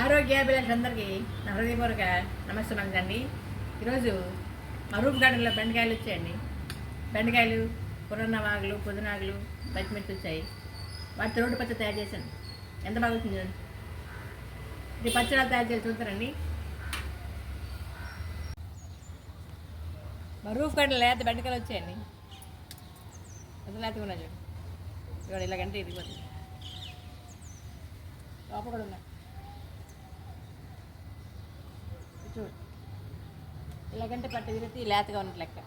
ఆరోగ్యాభిలాషులందరికీ నా హృదయపూర్వక నమస్కారం అండి ఈరోజు మా గార్డెన్లో బెండకాయలు వచ్చాయండి. బెండకాయలు పురన్నవాగులు పుదనాగులు పచ్చిమిర్చి వచ్చాయి. వాటి రోడ్డు పచ్చడి తయారు చేశాను. ఎంత బాగా చూడండి. ఇది పచ్చడి తయారు చేసి చూస్తారండి. మరూఫ్ రూఫ్ గార్డెన్ లేత బెండకాయలు వచ్చాయండి. అసలు లేత ఉన్నాయి చూడండి. ఇలాగంటే ఇది లోపల కూడా ఉన్నాయి. చూడు. ఇలాగంటే పట్టు తిరిగితే లేతగా ఉన్నట్టు లెక్క.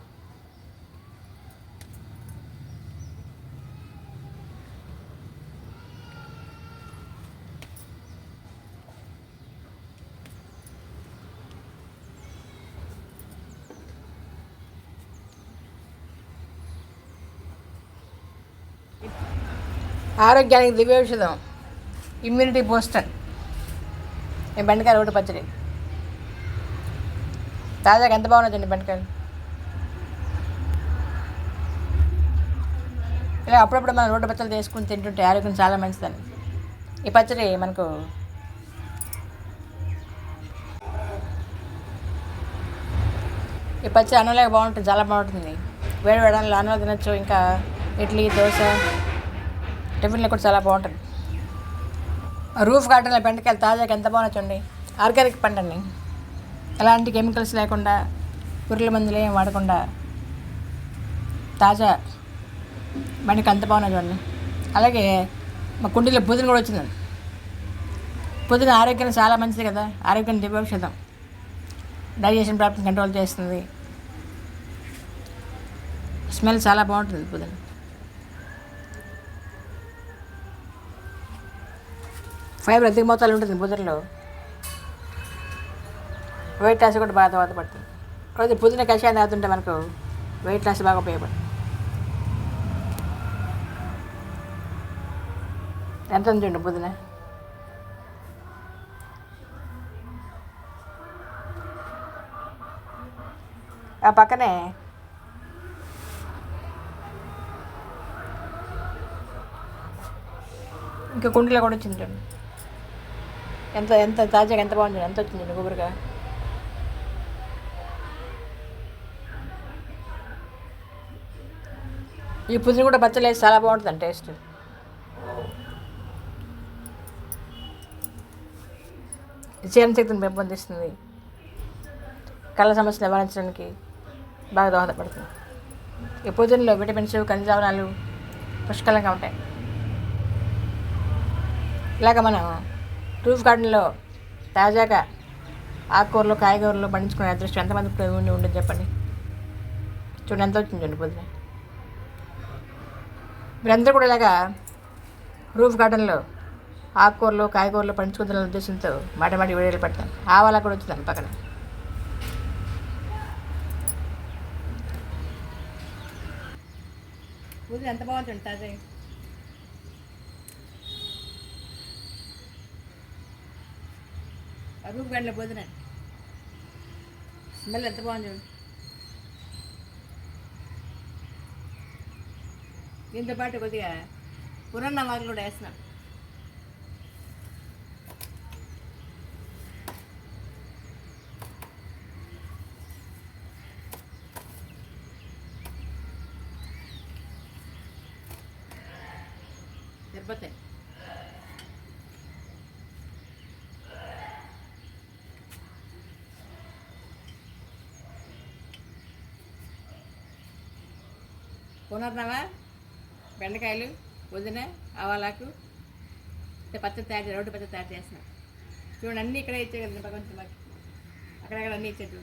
ఆరోగ్యానికి దివ్య ఔషధం. ఇమ్యూనిటీ బూస్టర్ ఈ రోడ్డు పచ్చడి. తాజాగా ఎంత బాగున్నదండి బెండకాయలు? ఇలా అప్పుడప్పుడు మనం రోడ్డు పచ్చళ్ళు తీసుకుని తింటుంటే ఆరోగ్యం చాలా మంచిదని ఈ పచ్చడి మనకు ఈ పచ్చడి అన్నంలో బాగుంటుంది చాలా బాగుంటుంది. వేడి వేడల్లో అన్నం తినచ్చు ఇంకా ఇడ్లీ దోశ టిఫిన్లో కూడా చాలా బాగుంటుంది. రూఫ్ గార్డెన్లో బెండకాయలు తాజాగా ఎంత బాగుంటుంది ఆర్గానిక్ పండండి. ఎలాంటి కెమికల్స్ లేకుండా పురుగుల మందులు ఏం వాడకుండా తాజా బండికి అంత బాగున్నాయి చూడండి. అలాగే మా కుండీలో పుదీన కూడా వచ్చిందండి. పుదీన ఆరోగ్యానికి చాలా మంచిది కదా ఆరోగ్యం దివ్యౌషధం డైజెషన్ ప్రాబ్లమ్ కంట్రోల్ చేస్తుంది. స్మెల్ చాలా బాగుంటుంది పుదీన. ఫైబర్ అధిక మోతాలు ఉంటుంది పుదీనలో. వెయిట్ లాస్ కూడా బాగా దోహదపడుతుంది రోజు పుదీన కషాయం తాగుతుంటే మనకు వెయిట్ లాస్ బాగా ఉపయోగపడుతుంది. ఎంత ఉంది పుదీన? ఆ పక్కనే ఇంకా కుండీలో కూడా వచ్చింది ఎంత ఎంత తాజాగా ఎంత బాగుంది ఎంత వచ్చింది కొబ్బరిగా ఈ పుదీన కూడా పచ్చళ్ళు చాలా బాగుంటుంది టేస్ట్ జీర్ణశక్తిని పెంపొందిస్తుంది కళ్ళ సమస్యలు నివారించడానికి బాగా దోహదపడుతుంది. ఈ పుదీనలో విటమిన్స్ ఖనిజావనాలు పుష్కలంగా ఉంటాయి. ఇలాగ మనం రూఫ్ గార్డెన్లో తాజాగా ఆకుకూరలు కాయగూరలు పండించుకునే అదృష్టం ఎంతమంది ఉండి చెప్పండి? చూడండి ఎంత వచ్చింది చూడండి పొద్దున మీరందరూ కూడా ఇలాగా రూఫ్ గార్డెన్లో ఆకుకూరలు కాయగూరలు పండించుకునే ఉద్దేశంతో మాట మాటి వీడియోలు పెడతాను ఆవాలా కూడా వచ్చిందండి పక్కన. ఎంత బాగుంటుంది తాజా రూఫ్ గంటల భోజనం స్మెల్ ఎంత బాగుంది చూడు దీంతో పాటు కొద్దిగా పురన్న వాకులు కూడా వేస్తున్నాం. తిరుపతి పునర్నవా? బెండకాయలు వదిన ఆవాలాకు అంటే పచ్చడి తయారు రోడ్డు పచ్చడి తయారు చేసిన చూడండి అన్నీ ఇక్కడే ఇచ్చే కదా భగవంతుడు మాకు. అక్కడక్కడ అన్నీ ఇచ్చేట్టు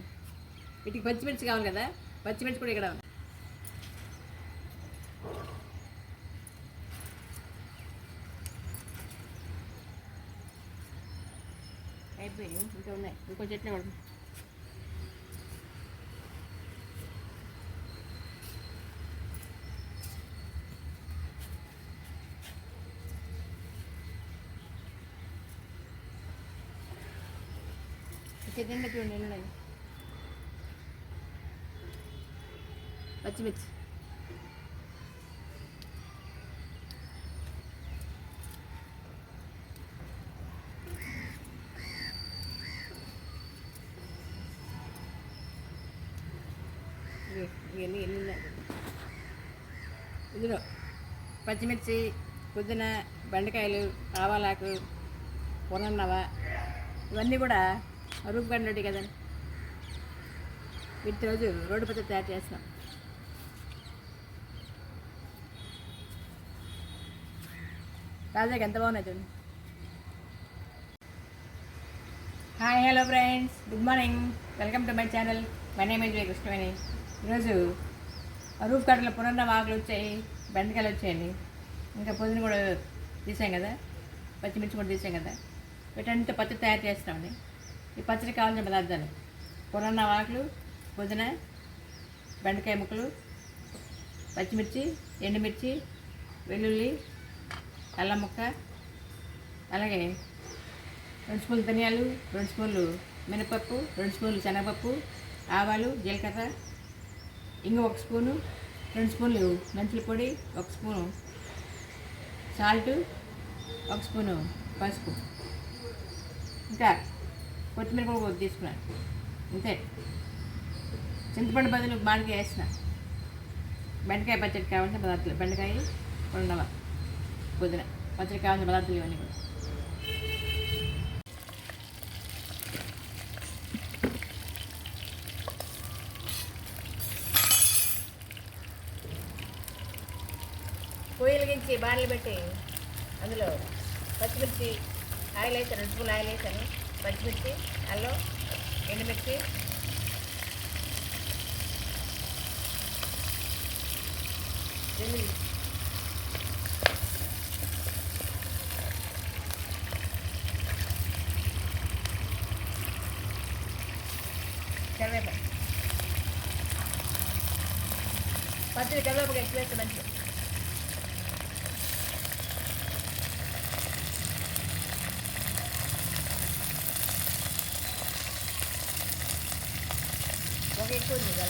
వీటికి పచ్చిమిర్చి కావాలి కదా పచ్చిమిర్చి కూడా ఇక్కడ ఉంది. అయిపోయి ఇంకా ఉన్నాయి ఇంకో చెట్లు కూడా చికెన్ పెట్టండి ఉన్నాయి పచ్చిమిర్చి. ఇవన్నీ ఎన్ని ఇందులో పచ్చిమిర్చి పుదీనా బెండకాయలు ఆవాలాకు పొనన్నవ ఇవన్నీ కూడా రూపు కండి కదండి. వీటి రోజు రోడ్డు పచ్చడి తయారు చేస్తాం. రాజాకి ఎంత బాగున్నాయి చూడండి. Hi hello friends. Good morning. Welcome to my channel. My name is Krishnaveni ఈరోజు రూఫ్ కట్టల పునర్న వచ్చాయి బెండకాయలు వచ్చాయండి. ఇంకా పొద్దున కూడా తీసాం కదా. పచ్చిమిర్చి కూడా తీసాం కదా. వీటంతా పచ్చడి తయారు చేస్తామండి. ఈ పచ్చడి కావాల్సిన పదార్థాలు. పునర్న ఆకులు పుదీనా బెండకాయ ముక్కలు పచ్చిమిర్చి ఎండుమిర్చి వెల్లుల్లి అల్లం ముక్క అలాగే రెండు స్పూన్లు ధనియాలు రెండు స్పూన్లు మినపప్పు రెండు స్పూన్లు శనగపప్పు ఆవాలు జీలకర్ర ఇంగ ఒక స్పూను రెండు స్పూన్లు మెంతుల పొడి ఒక స్పూను సాల్ట్ ఒక స్పూను పసుపు. ఇంకా కొత్తిమీర కూడా కొద్ది తీసుకున్నాను అంతే. చింతపండు బదులు మామిడికాయ వేసిన. బెండకాయ పచ్చడి కావాల్సిన పదార్థాలు. బెండకాయ ఉండవ పుదీనా. పచ్చడి కావాల్సిన పదార్థాలు ఇవన్నీ కూడా. పొయ్యి వెలిగించి బాణలు పెట్టి అందులో పచ్చిమిర్చి ఆయిల్ వేసాను రెండు స్పూన్ ఆయిల్ వేసాను. పచ్చిమిర్చి అల్లం ఎండుమిర్చి వెల్లుల్లి కరివేపాకు పచ్చడి కరివేపాకు ఎక్కువ వేస్తే మంచిది ఒక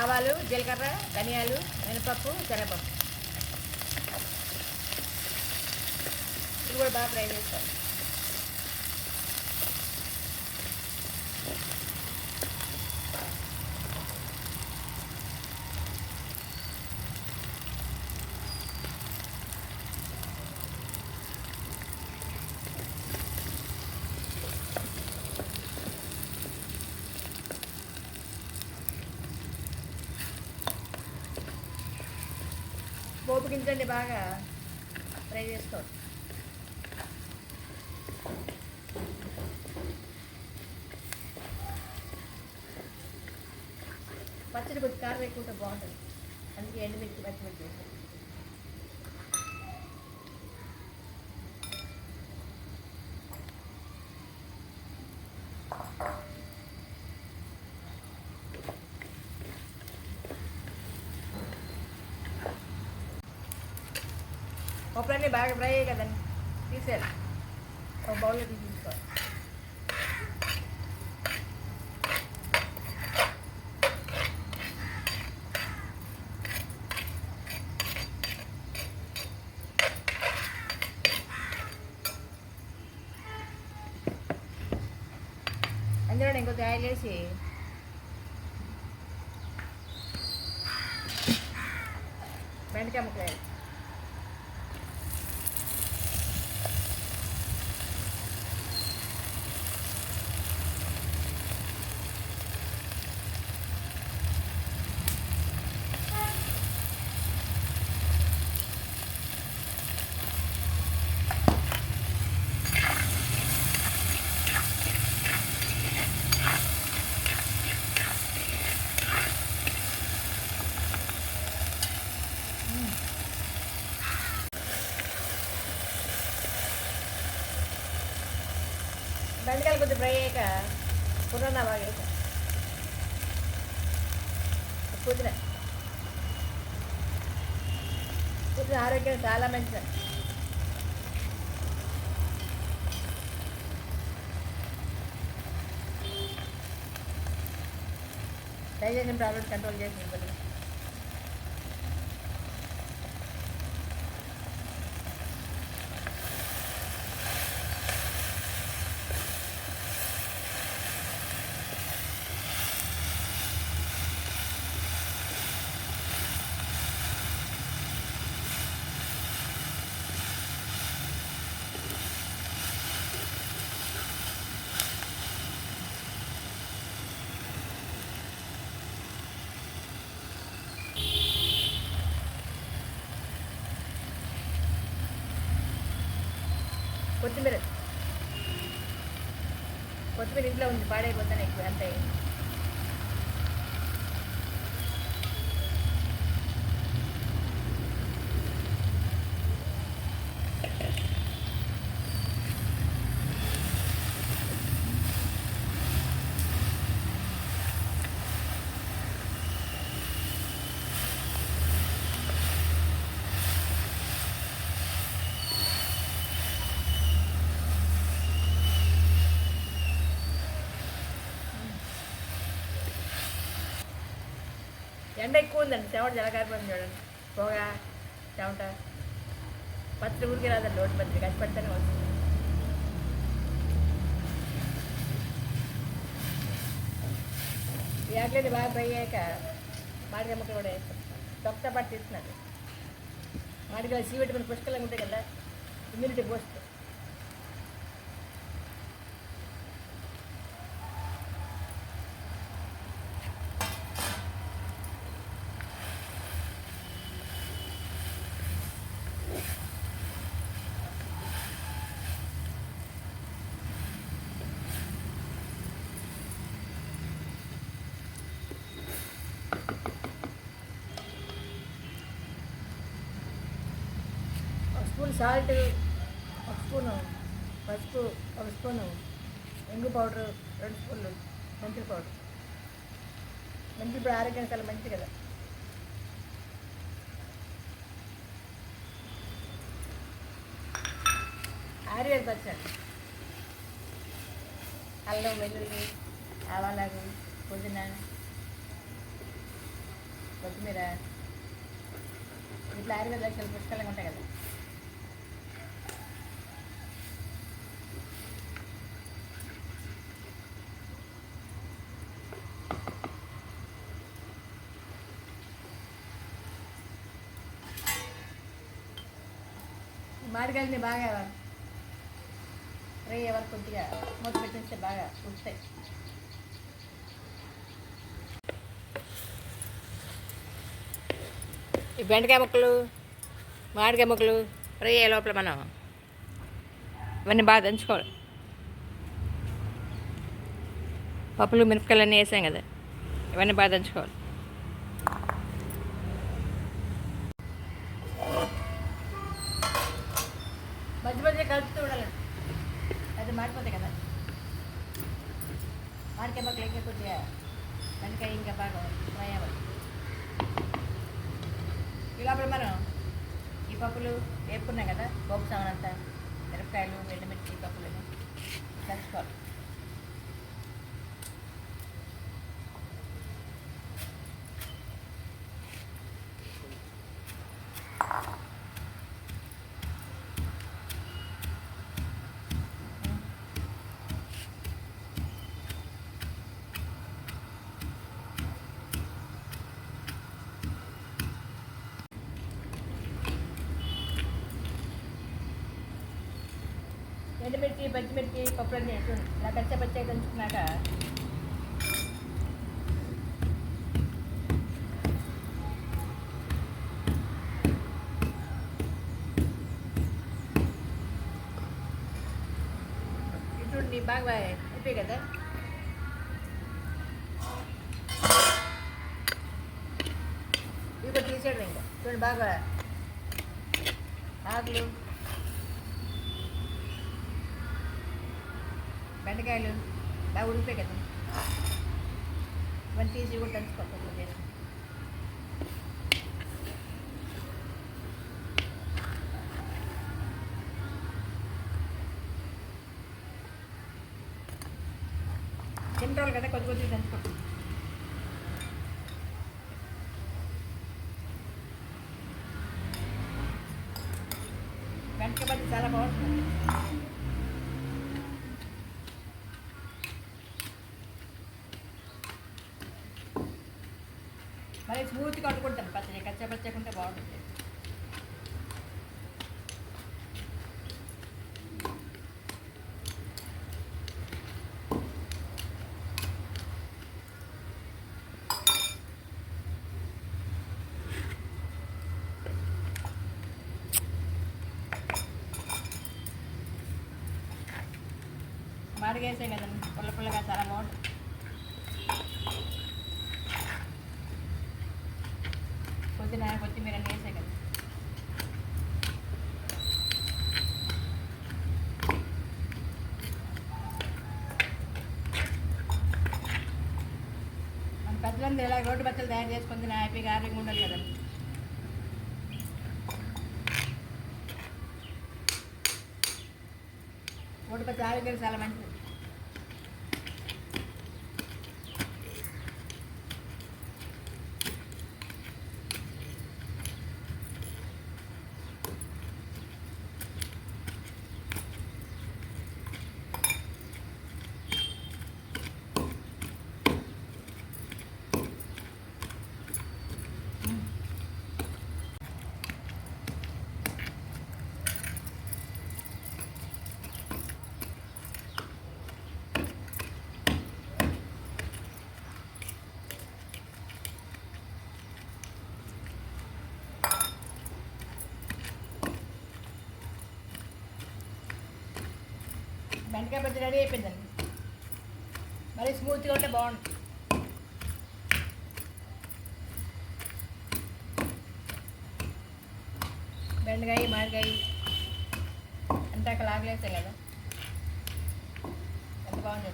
ఆవాలు జీలకర్ర ధనియాలు మినపప్పు శనగపప్పు. ఇది కూడా బాగా ఫ్రై చేస్తాం. ఉడికించండి బాగా. ఫ్రై చేసుకోవాలి పచ్చడి కొద్ది కారం ఎక్కువ ఉంటే బాగుంటుంది. అందుకే ఎండుమిర్చి పచ్చిమిర్చి పప్పులన్నీ బాగా ఫ్రై అయ్యాయి కదండి. తీసేయాలి. ఒక బౌల్లో తీసుకోవాలి అందులో ఇంకో ఆయిల్ వేసి బెండకాయ ముక్కలు దండకాయలు కొద్దిగా ఫ్రై అయ్యాక పుదీనా బాగా వేసాను పుదీనా పుదీనా ఆరోగ్యం చాలా మంచిది డైజెషన్ ప్రాబ్లమ్స్ కంట్రోల్ చేసింది పుదీనా కొత్తిమీర కొత్తిమీర ఇంట్లో ఉంది పాడైపోతాను ఎక్కువ అంతే ఎండ ఎక్కువ ఉందండి. చెమట జలకారిపోయింది చూడండి. పొగ చెమట పత్రి ఊరికి రాదండి రోడ్డు పత్రి. కష్టపడితేనే వస్తుంది. ఈ బాగా ఫ్రై అయ్యాక మామిడికాయ ముక్కలు కూడా వేస్తాం. తొక్కతో పాటు తీస్తున్నాడు మామిడికాయ సీ విటమిన్ పుష్కలంగా ఉంటాయి కదా ఇమ్యూనిటీ బూస్ట్. ఒక స్పూన్ సాల్ట్ ఒక స్పూను పసుపు ఒక స్పూను ఎంగు పౌడరు రెండు స్పూన్లు మెంతుల పౌడర్. మెంతులు ఇప్పుడు ఆరోగ్యానికి చాలా మంచిది కదా. ఆయుర్వేద పచ్చడి. అల్లం వెల్లుల్లి ఆవాలాగు పుదీనా. కొత్తిమీర ఇట్లా ఆయుర్వేద లక్షలు పుష్కలంగా ఉంటాయి కదా. మామిడికాయలని బాగా ఫ్రై అయ్యే వరకు కొద్దిగా మూత పెట్టిస్తే బాగా ఉడుతాయి ఈ బెండకాయ ముక్కలు మామిడికాయ ముక్కలు ఫ్రై అయ్యే లోపల మనం ఇవన్నీ బాగా దంచుకోవాలి. పప్పులు మిరపకాయలు అన్నీ వేసాం కదా ఇవన్నీ బాగా దంచుకోవాలి. మధ్య మధ్య కలుపుతూ ఉండాలండి అది మాడిపోతాయి కదా. మాడికాయ మొక్కలు ఇంకా కొద్దిగా ఇంకా బాగా ఫ్రై అవ్వాలి. ఈ లోపల మనం ఈ పప్పులు వేపుకున్నాం కదా పోపు సామానంతా మిరపకాయలు ఎండుమిర్చి పప్పులు కలుసుకోవాలి ఎండుమిర్చి పచ్చిమిర్చి పప్పులన్నీ వేసుకుని ఇలా కచ్చా పచ్చగా దంచుకున్నాక ఇటువంటి బాగా అయిపోయి కదా ఇవి కూడా తీసేయడం ఇంకా చూడండి బాగా ఆకులు బెండకాయలు బాగా ఉడిపోయి కదా. ఇవన్నీ తీసి కూడా దంచుకోవాలి చేసి తింటారు కదా కొద్ది కొద్దిగా దంచుకోవాలి వెనక బట్టి చాలా బాగుంటుంది మరి స్మూత్గా కట్టుకుంటాను పచ్చడి కచ్చా పచ్చకుంటే బాగుంటుంది. మామిడికాయ కదండి. పుల్ల పుల్లగా చాలా బాగుంటుంది పుదీనా కొత్తిమీర అన్నీ వేసాం కదా మన ఇలా రోడ్డు బచ్చలు తయారు చేసుకుంది నా హ్యాపీగా ఆరోగ్యంగా ఉండాలి కదా. రోడ్డు బచ్చలు ఆరోగ్యం చాలా మంచిది. బెండకాయ పచ్చడి రెడీ అయిపోయిందండి మరి స్మూత్గా ఉంటే బాగుంటుంది బెండకాయ మామిడికాయ అంతా అక్కడ ఆగలేసాం కదా. ఎంత బాగుంది.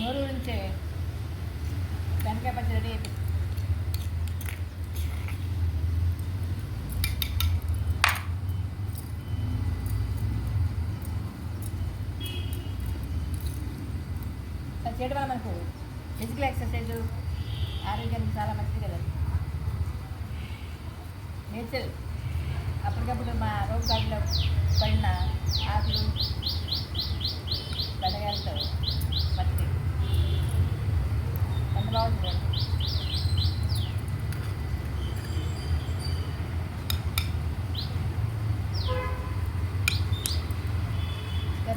నోరు ఉంటే బెండకాయ పచ్చడి రెడీ అయిపోయింది. చేయడం వల్ల మనకు ఫిజికల్ ఎక్సర్సైజ్ ఆరోగ్యానికి చాలా మంచిది కదా. నేచర్ అప్పటికప్పుడు మా రోడ్ గాడిలో పడిన ఆకులు బెడగాలతో మంచిది.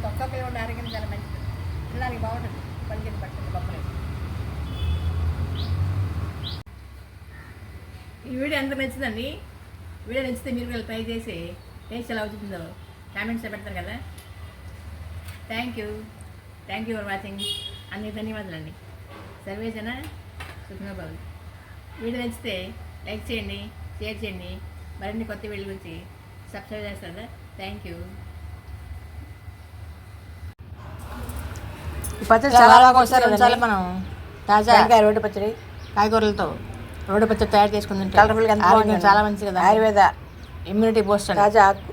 తొక్క పిల్లలు ఉండే చాలా మంచిది పిల్లలకి బాగుంటుంది పలికిన పట్టింది పప్పులు ఈ వీడియో ఎంత మంచిదండి? వీడియో నచ్చితే మీరు కూడా ట్రై చేసి టేస్ట్ ఎలా అవుతుందో కామెంట్స్ పెడతారు కదా. Thank you thank you for watching అందరికి ధన్యవాదాలండి. సర్వేజన సుఖంగా బాబు వీడియో నచ్చితే లైక్ చేయండి షేర్ చేయండి. మరిన్ని కొత్త వీడియో గురించి సబ్స్క్రైబ్ చేస్తారు? కదా థ్యాంక్ యూ. పచ్చడి చాలా ఒకసారి ఉంచాలి మనం తాజా రోడ్డు పచ్చడి. కాయగూరలతో రోడ్డు పచ్చడి తయారు చేసుకుని తింటే కలర్ఫుల్గా. చాలా మంచిది కదా. ఆయుర్వేద ఇమ్యూనిటీ బూస్ట్ తాజా ఆకు.